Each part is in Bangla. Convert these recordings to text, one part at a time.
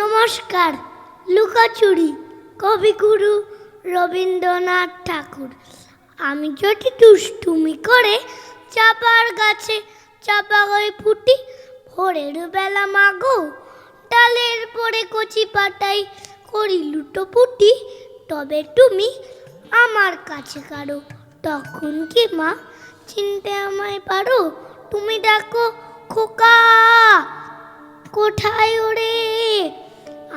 নমস্কার, লুকাচুরি, কবিগুরু রবীন্দ্রনাথ ঠাকুর। আমি যদি দুষ্টুমি করে চাপার গাছে চাপা হয়ে ফুটি, ভোরের বেলা মাগো, ডালের পরে কচি পাটাই করি লুটোপুটি তবে তুমি আমার কাছে কারও। তখন কি মা, চিনতে আমায় পারো? তুমি ডাকো খোকা, কোথায় ওরে?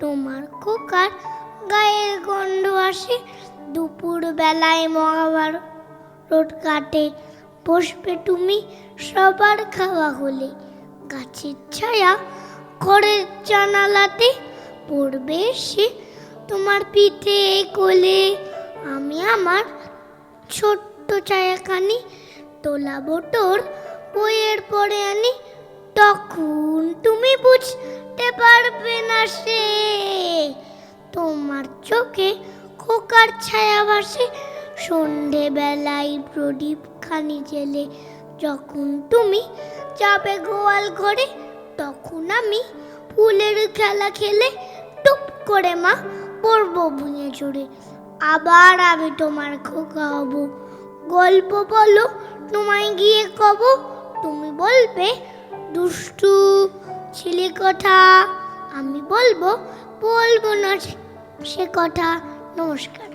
তোমার কোকার গায়ের গন্ধ আসে। দুপুর বেলায় মহাভারত কাটে। বসবে তুমি সবার খাওয়া হলে। গাছের ছায়া ঘরের জানালাতে পড়বে সে তোমার পিঠে কোলে। আমি আমার ছোট্ট ছায়াখানি তোলা বোটোর বইয়ের পরে আনি। তখন তুমি বুঝতে পারবে না সে তোমার চোখে খোকার ছায়া ভাসে। সন্ধে বেলায় প্রদীপ খানি জেলে যখন তুমি যাবে গোয়াল ঘরে, তখন আমি ফুলের খেলা খেলে টুপ করে মা পড়ব ভুঁয়ে চড়ে। আবার আমি তোমার খোকা হব। গল্প বলো, তোমায় গিয়ে কব। তুমি বলবে, দুষ্টু ছেলে কথা। আমি বলব বলব না সে- কথা নমস্কার।